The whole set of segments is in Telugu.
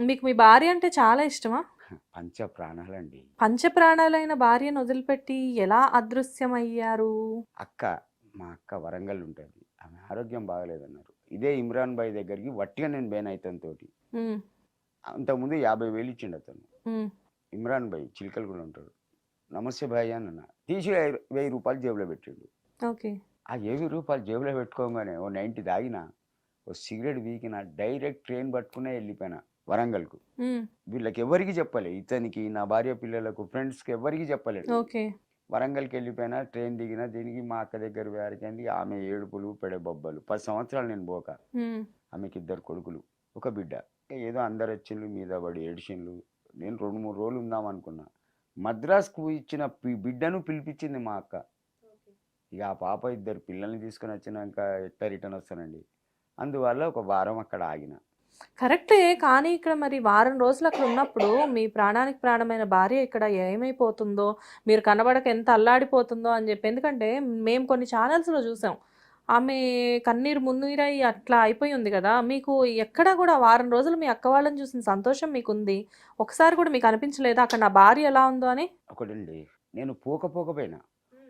మీకు మీ భార్య అంటే చాలా ఇష్టమా? పంచ ప్రాణాలండి. పంచప్రాణాలైన భార్యను వదిలిపెట్టి ఎలా అదృశ్యమయ్యారు? అక్క మా అక్క వరంగల్ ఉంటుంది. ఆమె ఆరోగ్యం బాగలేదన్నారు. ఇదే ఇమ్రాన్ బాయ్ దగ్గరికి వట్టిగా నేను బేన్ అవుతాను తోటి. అంతకుముందు యాభై వేలు ఇచ్చిండు అతను. ఇమ్రాన్ బాయ్ చిలికలు కూడా ఉంటాడు. నమస్తే భాయ్ అని అన్న. తీసి వెయ్యి- వెయ్యి రూపాయలు జేబులో పెట్టిండు. ఓకే. ఆ వెయ్యి రూపాయలు జేబులో పెట్టుకోగానే ఓ నైంటీ తాగిన ఓ సిగరెట్ వీకిన డైరెక్ట్ ట్రైన్ పట్టుకునే వెళ్ళిపోయినా. వరంగల్కు. వీళ్ళకి ఎవరికి చెప్పలే. ఇతనికి నా భార్య పిల్లలకు ఫ్రెండ్స్కి ఎవరికి చెప్పలేదు. వరంగల్కి వెళ్ళిపోయినా ట్రైన్ దిగిన దీనికి మా అక్క దగ్గర వేరకండి ఆమె ఏడుపులు పెడబొబ్బలు. పది సంవత్సరాలు నేను పోక. ఆమెకి ఇద్దరు కొడుకులు ఒక బిడ్డ. ఏదో అందరు వచ్చిండ్రు మీద పడి ఏడిచిండ్రు నేను రెండు మూడు రోజులు ఉందాం అనుకున్నా. మద్రాస్కు ఇచ్చిన బిడ్డను పిలిపించింది మా అక్క. ఇక ఆ పాప ఇద్దరు పిల్లల్ని తీసుకొని వచ్చినాక ఎట్లా రిటర్న్ వస్తానండి. అందువల్ల ఒక వారం అక్కడ ఆగిన. కరెక్టే. కానీ ఇక్కడ మరి వారం రోజులు అక్కడ ఉన్నప్పుడు మీ ప్రాణానికి ప్రాణమైన భార్య ఇక్కడ ఏమైపోతుందో మీరు కనబడక ఎంత అల్లాడిపోతుందో అని చెప్పి. ఎందుకంటే మేము కొన్ని ఛానల్స్లో చూసాం. ఆమె కన్నీరు మున్నీరై అట్లా అయిపోయి ఉంది కదా. మీకు ఎక్కడా కూడా వారం రోజులు మీ అక్క వాళ్ళని చూసిన సంతోషం మీకు ఉంది ఒకసారి కూడా మీకు అనిపించలేదా? అక్కడ నా భార్య ఎలా ఉందో అని? ఒకటండి. నేను పోక పోకపోయినా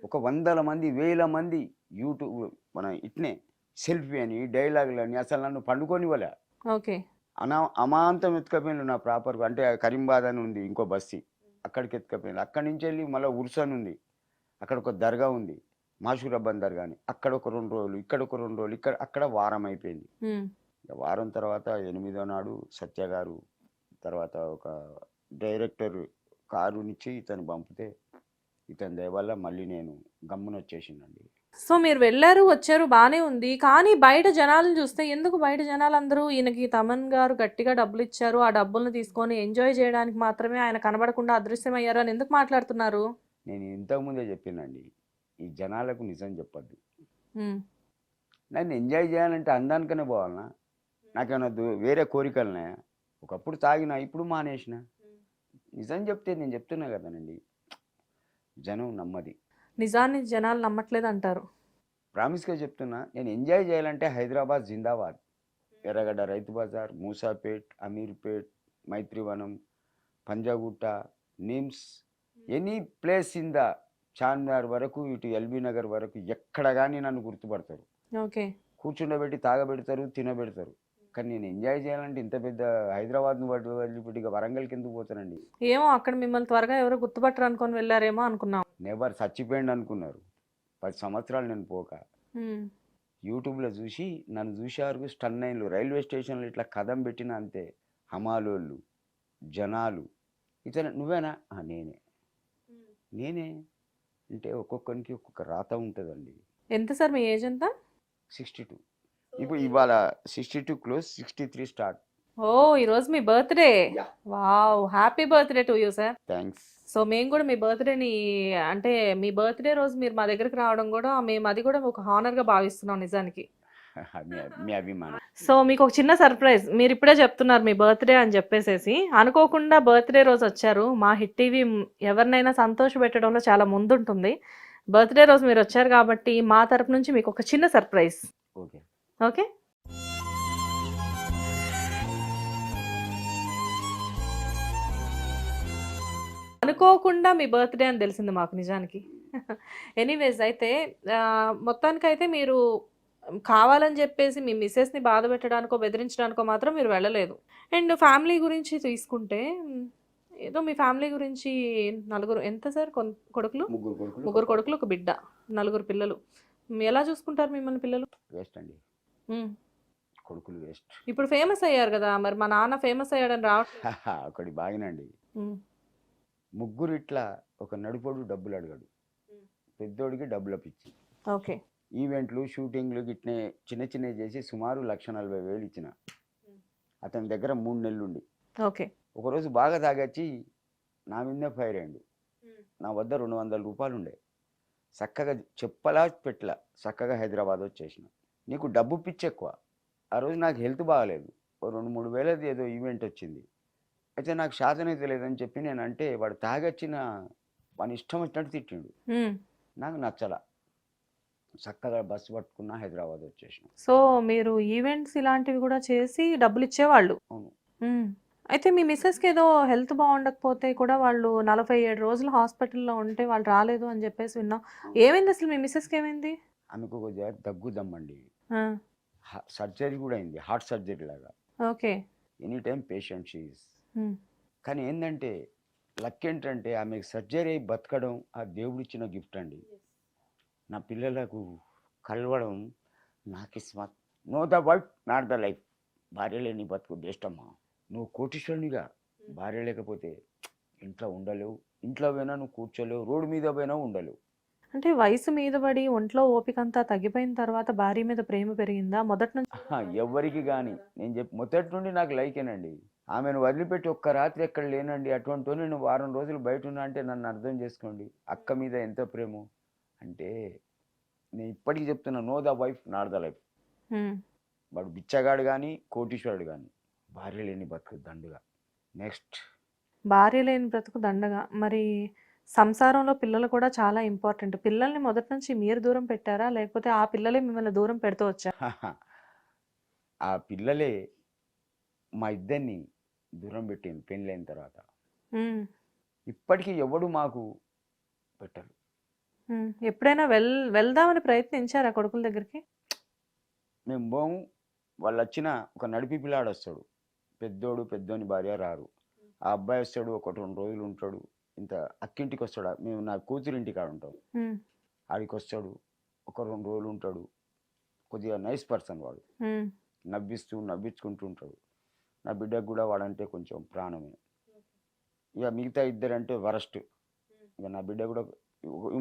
ఒక వందల మంది వేల మంది యూట్యూబ్ మన ఇట్నే సెల్ఫీ అని డైలాగులు అని అసలు నన్ను పండుకొని వాళ్ళ ఓకే. అనా అమాంతం ఎత్తుకపోయిన నా ప్రాపర్ అంటే కరీంబాద్ అని ఉంది ఇంకో బస్తీ అక్కడికి ఎత్తుకపోయింది అక్కడి నుంచి వెళ్ళి మళ్ళీ ఉర్సన్ ఉంది. అక్కడ ఒక దర్గా ఉంది. మాషూరబ్బన్ దర్గా అని అక్కడ ఒక రెండు రోజులు ఇక్కడ ఒక రెండు రోజులు ఇక్కడ అక్కడ వారం అయిపోయింది. వారం తర్వాత ఎనిమిదో నాడు సత్య గారు తర్వాత ఒక డైరెక్టర్ కారునిచ్చి ఇతను పంపితే ఇతని దయ వల్ల మళ్ళీ నేను గమ్మున వచ్చేసిందండి సో మీరు వెళ్ళారు వచ్చారు బానే ఉంది. కానీ బయట జనాలను చూస్తే ఎందుకు బయట జనాలందరూ ఈయనకి తమన్ గారు గట్టిగా డబ్బులు ఇచ్చారు ఆ డబ్బులను తీసుకొని ఎంజాయ్ చేయడానికి మాత్రమే ఆయన కనబడకుండా అదృశ్యమయ్యారు అని ఎందుకు మాట్లాడుతున్నారు? నేను ఇంతకుముందే చెప్పినండి ఈ జనాలకు నిజం చెప్పొద్దు. నన్ను ఎంజాయ్ చేయాలంటే అందానికనే పోవాలనా? నాకేమైనా వేరే కోరికలున్నాయా? ఒకప్పుడు తాగినా ఇప్పుడు మానేసిన. నిజం చెప్తే నేను చెప్తున్నా కదనండి జనం నమ్మది. నిజాన్ని జనాలు నమ్మట్లేదు అంటారు ప్రామిస్గా చెప్తున్నా నేను ఎంజాయ్ చేయాలంటే హైదరాబాద్ జిందాబాద్. Erragadda Rythu Bazar Moosapet Ameerpet Maitrivanam Panjagutta NIMS any place in the Charminar వరకు ఇటు ఎల్బీ నగర్ వరకు ఎక్కడ కానీ నన్ను గుర్తుపడతారు. ఓకే. కూర్చుండబెట్టి తాగబెడతారు తినబెడతారు. కానీ నేను ఎంజాయ్ చేయాలంటే ఇంత పెద్ద హైదరాబాద్ను పట్టు వదిలిపెట్టి ఇక వరంగల్కి ఎందుకు పోతానండి? ఏమో అక్కడ మిమ్మల్ని త్వరగా ఎవరో గుర్తుపట్టరు అనుకొని వెళ్ళారేమో అనుకున్నాం. నెవర్ చచ్చిపోయింది అనుకున్నారు. పది సంవత్సరాలు నేను పోక. యూట్యూబ్లో చూసి నన్ను చూసేవారు స్టన్ అయిన్లు. రైల్వే స్టేషన్లో ఇట్లా కదం పెట్టిన అంతే. హమాలోళ్ళు జనాలు. ఇతను నువ్వేనా? "ఆ, నేనే. నేనే? అంటే ఒక్కొక్కరికి ఒక్కొక్క రాత ఉంటుందండి. ఎంత సార్ మీ ఏజ్ ఎంత సిక్స్టీ టూ. ఇప్పుడు ఇవాళ sixty two close sixty three start. ఓ ఈరోజు మీ birthday. Wow happy birthday to you sir. Thanks so మేము కూడా మీ బర్త్డేని అంటే మీ బర్త్డే రోజు మీరు మా దగ్గరికి రావడం కూడా మేము అది కూడా ఒక హానర్గా భావిస్తున్నాం నిజానికి. మీ మీ అభిమానం. సో మీకు ఒక చిన్న సర్ప్రైజ్. మీరు ఇప్పుడే చెప్తున్నారు మీ బర్త్డే అని చెప్పేసేసి. అనుకోకుండా బర్త్డే రోజు వచ్చారు. మా హిట్ టీవీ ఎవరినైనా సంతోష పెట్టడంలో చాలా ముందుంటుంది. బర్త్డే రోజు మీరు వచ్చారు కాబట్టి మా తరపు నుంచి మీకు ఒక చిన్న సర్ప్రైజ్. ఓకే. ఓకే? అనుకోకుండా మీ బర్త్డే అని తెలిసింది మాకు నిజానికి. ఎనీవేస్ అయితే మొత్తానికైతే మీరు కావాలని చెప్పేసి మీ మిస్సెస్ని బాధ పెట్టడానికో బెదిరించడానికో మాత్రం మీరు వెళ్ళలేదు. అండ్ ఫ్యామిలీ గురించి తీసుకుంటే ఏదో మీ ఫ్యామిలీ గురించి నలుగురు ఎంత సార్ కొడుకులు? ముగ్గురు కొడుకులు. ఒక బిడ్డ నలుగురు పిల్లలు. ఎలా చూసుకుంటారు మిమ్మల్ని పిల్లలు? వేస్ట్ అండి. కొడుకులు వేస్ట్. ఇప్పుడు ఫేమస్ అయ్యారు కదా మరి మా నాన్న ఫేమస్ అయ్యాడని రావట్లేదు ఒకటి బాగినండి మ్, ముగ్గురు ఇట్లా ఒక నడుపోడు డబ్బులు అడగాడు. పెద్దోడికి డబ్బులు పిచ్చి. ఓకే. ఈవెంట్లు షూటింగ్లు గిట్నే చిన్న చిన్నవి చేసి సుమారు లక్ష నలభై వేలు ఇచ్చిన. అతని దగ్గర మూడు నెలలు ఉండి ఓకే. ఒకరోజు బాగా తాగొచ్చి నా మీదే ఫైర్ అయ్యిండు. నా వద్ద రెండు వందల రూపాయలు ఉండే చక్కగా చెప్పలా పెట్టలా చక్కగా హైదరాబాద్ వచ్చేసిన. నీకు డబ్బు పిచ్చి ఎక్కువ ఆ రోజు నాకు హెల్త్ బాగాలేదు. రెండు మూడు వేలది ఏదో ఈవెంట్ వచ్చింది. అయితే నాకు శాతం అయితే లేదని చెప్పి నేను అంటే వాడు తాగొచ్చిన వాని ఇష్టం వచ్చినట్టు తిట్టిండు. నాకు నచ్చల. చక్కగా బస్సు పట్టుకున్నా హైదరాబాద్ వచ్చేసిన. సో మీరు ఈవెంట్స్ ఇలాంటివి కూడా చేసి డబ్బులు ఇచ్చేవాళ్ళు. అవును. అయితే మీ మిస్సెస్‌కి ఏదో హెల్త్ బాగుండకపోతే కూడా వాళ్ళు 47 రోజులు హాస్పిటల్‌లో ఉంటే వాళ్ళు రాలేదు అని చెప్పేసి విన్నాం. ఏమైంది అసలు మీ మిస్సెస్‌కి ఏమైంది? ఆమెకు కొద్దిగా దగ్గు దమ్మండి. సర్జరీ కూడా అయింది. హార్ట్ సర్జరీ లాగా. Okay. Any time patient she is hmm. కానీ ఏంటంటే లక్ ఏంటంటే ఆమెకు సర్జరీ అయి బతకడం ఆ దేవుడిచ్చిన గిఫ్ట్ అండి. నా పిల్లలకు కలవడం నాకు స్మ no the wife not the life. భార్య లేని బతుకు బెస్ట్ అమ్మా. నువ్వు కోటీశ్వరునిగా భార్య లేకపోతే ఇంట్లో ఉండలేవు. ఇంట్లో పోయినా నువ్వు కూర్చోలేవు. రోడ్డు మీద పోయినా ఉండలేవు. అంటే వయసు మీద పడి ఒంట్లో ఓపిక అంతా తగ్గిపోయిన తర్వాత భార్య మీద ప్రేమ పెరిగిందా? మొదటి నుంచి ఆహా, ఎవ్వరికి కానీ నేను చెప్పి మొదటి నుండి నాకు లైకేనండి. ఆమెను వదిలిపెట్టి ఒక్క రాత్రి ఎక్కడ లేనండి అటువంటి నేను వారం రోజులు బయట ఉన్నా అంటే నన్ను అర్థం చేసుకోండి అక్క మీద ఎంత ప్రేమ అంటే నేను ఇప్పటికీ చెప్తున్నా no the wife not the life. వాడు బిచ్చగాడు కానీ కోటీశ్వరుడు కానీ భార్య లేని బతుకు దండుగా నెక్స్ట్ భార్య లేని బ్రతుకు దండగా. మరి సంసారంలో పిల్లలు కూడా చాలా ఇంపార్టెంట్. పిల్లల్ని మొదటి నుంచి మీరు దూరం పెట్టారా? లేకపోతే ఆ పిల్లలే మిమ్మల్ని దూరం పెడుతూ వచ్చారా? ఆ పిల్లలే మా ఇద్దరిని దూరం పెట్టింది పెళ్ళైన తర్వాత. ఇప్పటికీ ఎవడు మాకు పెట్టరు. ఎప్పుడైనా వెల్ వెళ్దామని ప్రయత్నించారా కొడుకుల దగ్గరికి? మేము పోము వాళ్ళు వచ్చిన ఒక నడిపి పిల్లాడు వస్తాడు పెద్దోడు పెద్దోని భార్య రారు ఆ అబ్బాయి వస్తాడు ఒక రెండు రోజులు ఉంటాడు ఇంత అక్కింటికి వస్తాడు మేము నా కూతురు ఇంటికి ఆడ ఉంటాం. ఆడికి వస్తాడు ఒక రెండు రోజులు ఉంటాడు కొద్దిగా నైస్ పర్సన్ వాడు. నవ్విస్తూ నవ్వించుకుంటూ ఉంటాడు నా బిడ్డకు కూడా వాడంటే కొంచెం ప్రాణమే. ఇక మిగతా ఇద్దరంటే వరస్ట్. ఇక నా బిడ్డ కూడా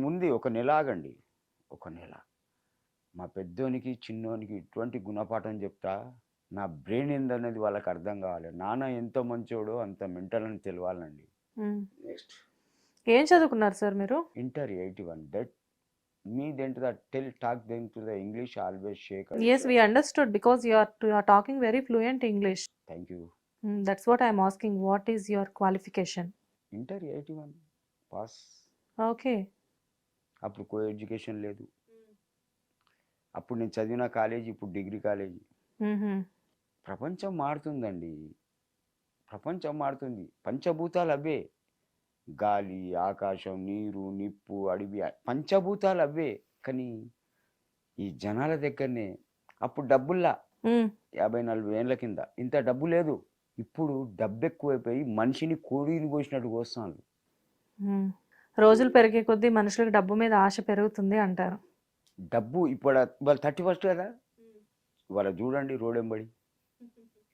ఉంది ఒక నెల ఆగండి ఒక నెల. మా పెద్దోనికి చిన్నోనికి ఇటువంటి గుణపాఠం చెప్తా నా బ్రెయిన్ ఏందనేది వాళ్ళకి అర్థం కావాలి. నాన్న ఎంత మంచోడో అంత మెంటల్ అని తెలియాలండి. నెక్స్ట్ ఏం చదువుకున్నారు సార్ మీరు? Inter eighty one. That me dent the tell talk then to the English always shake Yes, we understood because you are you are talking very fluent English. Thank you Mm, that's what I'm asking. What is your qualification? Inter eighty one pass Okay. అప్పుడు కో ఎడ్యుకేషన్ లేదు అప్పుడు నేను చదివిన కాలేజీ ఇప్పుడు డిగ్రీ కాలేజీ Mm-hmm. ప్రపంచం మారుతుందండి ప్రపంచం మారుతుంది పంచభూతాలు అవే గాలి ఆకాశం నీరు నిప్పు అడవి పంచభూతాలు అవే. కానీ ఈ జనాల దగ్గరనే అప్పుడు డబ్బుల్లా. యాభై నలభై ఏళ్ళ కింద. ఇంత డబ్బు లేదు. ఇప్పుడు డబ్బు ఎక్కువైపోయి మనిషిని కోడిని కోసినట్టు కోస్తున్నారు Mm. రోజులు పెరిగే కొద్దీ మనుషులకు డబ్బు మీద ఆశ పెరుగుతుంది అంటారు. డబ్బు ఇప్పుడు వాళ్ళు థర్టీ ఫస్ట్ కదా? వాళ్ళ చూడండి రోడ్ ఎంబడి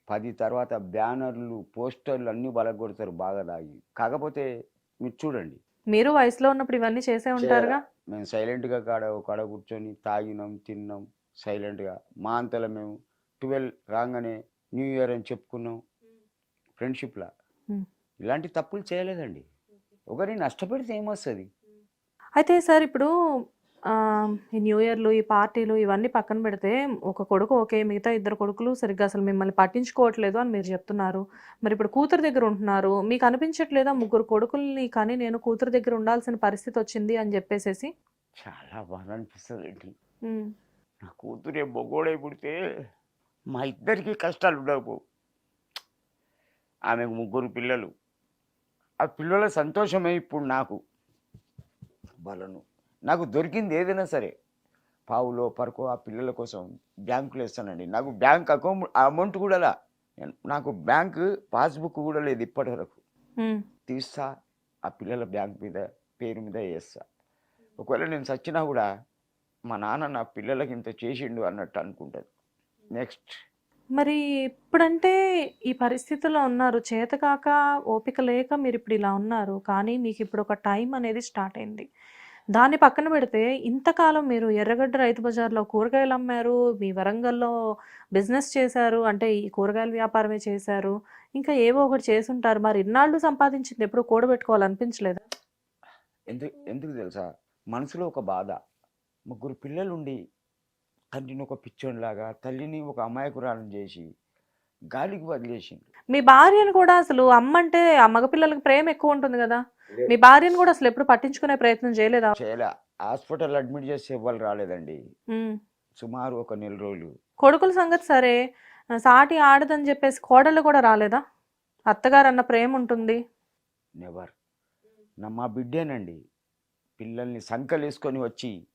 పది తర్వాత బ్యానర్లు పోస్టర్లు అన్నీ వాళ్ళకి కొడతారు బాగా దాగి. కాకపోతే మీరు చూడండి. మీరు వయసులో ఉన్నప్పుడు ఇవన్నీ చేసే ఉంటారుగా? మేము సైలెంట్గా కాడ కాడ కూర్చొని తాగినాం తిన్నాం సైలెంట్గా. మా అంతలో మేము ట్వెల్వ్ రాగానే న్యూ ఇయర్ అని చెప్పుకున్నాం. ఫ్రెండ్షిప్లా. ఇలాంటి తప్పులు చేయలేదండి. ఒకరిని నష్టపెడితే ఏమొస్తుంది? అయితే సార్ ఇప్పుడు ఈ న్యూ ఇయర్లు ఈ పార్టీలు ఇవన్నీ పక్కన పెడితే ఒక కొడుకు ఓకే మిగతా ఇద్దరు కొడుకులు సరిగ్గా అసలు మిమ్మల్ని పట్టించుకోవట్లేదు అని మీరు చెప్తున్నారు. మరి ఇప్పుడు కూతురు దగ్గర ఉంటున్నారు. మీకు అనిపించట్లేదా ముగ్గురు కొడుకుల్ని కానీ నేను కూతురు దగ్గర ఉండాల్సిన పరిస్థితి వచ్చింది అని చెప్పేసేసి? చాలా బాధ అనిపిస్తుంది నా కూతురే మొగోడై పుడితే మా ఇద్దరికి కష్టాలు ఉండవు. ఆమెకు ముగ్గురు పిల్లలు. ఆ పిల్లల సంతోషమే ఇప్పుడు నాకు. బలను. నాకు దొరికింది ఏదైనా సరే. పావులో పరకో ఆ పిల్లల కోసం బ్యాంకులో వేస్తానండి నాకు బ్యాంక్ అకౌంట్ అమౌంట్ కూడా లా. నేను- నాకు బ్యాంక్ పాస్బుక్ కూడా లేదు ఇప్పటి వరకు తీస్తా ఆ పిల్లల బ్యాంక్ మీద పేరు మీద వేస్తా. ఒకవేళ నేను చచ్చినా కూడా మా నాన్న నా పిల్లలకి ఇంత చేసిండు అన్నట్టు అనుకుంటుంది. నెక్స్ట్. మరి ఇప్పుడంటే ఈ పరిస్థితుల్లో ఉన్నారు. చేతకాక ఓపిక లేక మీరు ఇప్పుడు ఇలా ఉన్నారు. కానీ మీకు ఇప్పుడు ఒక టైం అనేది స్టార్ట్ అయింది. దాన్ని పక్కన పెడితే ఇంతకాలం మీరు ఎర్రగడ్డ రైతు బజార్లో కూరగాయలు అమ్మారు మీ వరంగల్లో బిజినెస్ చేశారు అంటే ఈ కూరగాయల వ్యాపారమే చేశారు ఇంకా ఏవో ఒకటి చేసుంటారు మరి ఇన్నాళ్ళు సంపాదించింది ఎప్పుడు కూడబెట్టుకోవాలనిపించలేదా? ఎందుకు ఎందుకు తెలుసా? మనసులో ఒక బాధ. ముగ్గురు పిల్లలుండి తండ్రిని ఒక పిచ్చోనిలాగా తల్లిని ఒక అమాయకురాలను చేసి గాలికి వదిలేసిండు మీ భార్యను కూడా అసలు అమ్మంటే ఆ మగపిల్లలకి ప్రేమ ఎక్కువ ఉంటుంది కదా? మీ భార్యను కూడా అసలు ఎప్పుడు పట్టించుకునే ప్రయత్నం చేయలేదా? చేయలే. హాస్పిటల్ అడ్మిట్ చేసి ఇవ్వాలి రాలేదండి. సుమారు ఒక నెల రోజులు. కొడుకుల సంగతి సరే. సాటి ఆడదని చెప్పేసి కోడళ్ళు కూడా రాలేదా? అత్తగారు అన్న ప్రేమ ఉంటుంది. నెవర్. నా మా బిడ్డేనండి. పిల్లల్ని సంకలేసుకొని వచ్చి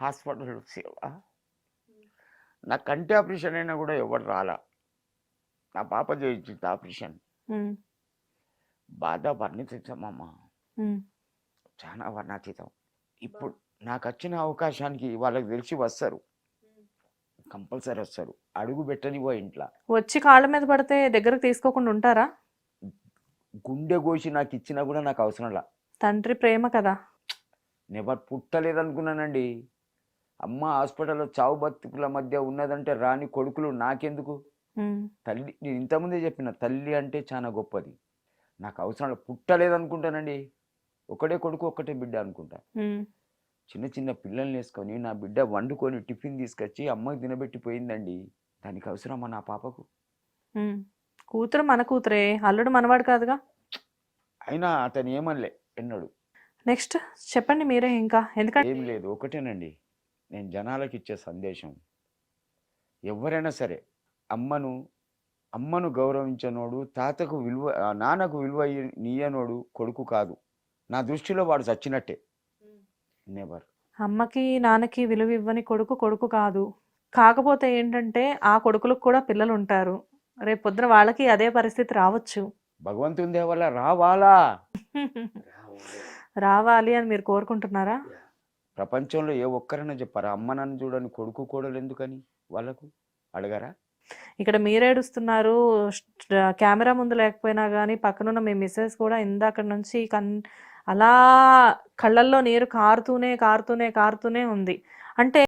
హాస్పిటల్ సేవ. నా కంటి ఆపరేషన్ అయినా కూడా ఎవరు రాలా. నా పాప చేయించింది ఆపరేషన్. బాధ వర్ణించమ్మా చాలా వర్ణాతీతం. ఇప్పుడు నాకు వచ్చిన అవకాశానికి వాళ్ళకి తెలిసి వస్తారు. కంపల్సరీ వస్తారు. అడుగు పెట్టనివో ఇంట్లో. వచ్చి కాళ్ళ మీద పడితే దగ్గరకు తీసుకోకుండా ఉంటారా? గుండె కోసి నాకు ఇచ్చినా కూడా నాకు అవసరం లా తండ్రి ప్రేమ కదా. నెవర్ పుట్టలేదనుకున్నానండి. అమ్మ హాస్పిటల్లో చావు బతుకుల మధ్య ఉన్నదంటే రాని కొడుకులు నాకెందుకు? తల్లి నేను ఇంతకుముందే చెప్పిన తల్లి అంటే చాలా గొప్పది. నాకు అవసరం లేదు. పుట్టలేదనుకుంటానండి. ఒకటే కొడుకు ఒక్కటే బిడ్డ అనుకుంటా. చిన్న చిన్న పిల్లల్ని వేసుకొని నా బిడ్డ వండుకొని టిఫిన్ తీసుకొచ్చి అమ్మకి తినబెట్టి పోయిందండి దానికి అవసరమా నా పాపకు. కూతురు మన కూతురే. అల్లుడు మనవాడు కాదుగా? అయినా అతను ఏమనలే ఎన్నడు. నెక్స్ట్ చెప్పండి మీరే ఇంకా. ఎందుకంటే ఏం లేదు ఒకటేనండి. నేను జనాలకు ఇచ్చే సందేశం. ఎవరైనా సరే అమ్మను అమ్మను గౌరవించనోడు తాతకు విలువ నాన్నకు విలువ నీయనోడు కొడుకు కాదు. నా దృష్టిలో వాడు చచ్చినట్టే. నెవర్ అమ్మకి నాన్నకి విలువ ఇవ్వని కొడుకు కొడుకు కాదు. కాకపోతే ఏంటంటే ఆ కొడుకులకు కూడా పిల్లలు ఉంటారు రేపు పొద్దున వాళ్ళకి అదే పరిస్థితి రావచ్చు. భగవంతుని దేవల్ల రావాలా? రావాలి అని మీరు కోరుకుంటున్నారా? ప్రపంచంలో ఏ ఒక్కరైనా చెప్పారా అమ్మ నన్ను చూడని కొడుకు కోడలు ఎందుకని? వాళ్ళకు అడగరా? ఇక్కడ మీరేడుస్తున్నారు కెమెరా ముందు లేకపోయినా కానీ పక్కనున్న మీ మిస్సెస్ కూడా ఇందాక నుంచి కన్ అలా కళ్ళల్లో నీరు కారుతూనే కారుతూనే కారుతూనే ఉంది. అంటే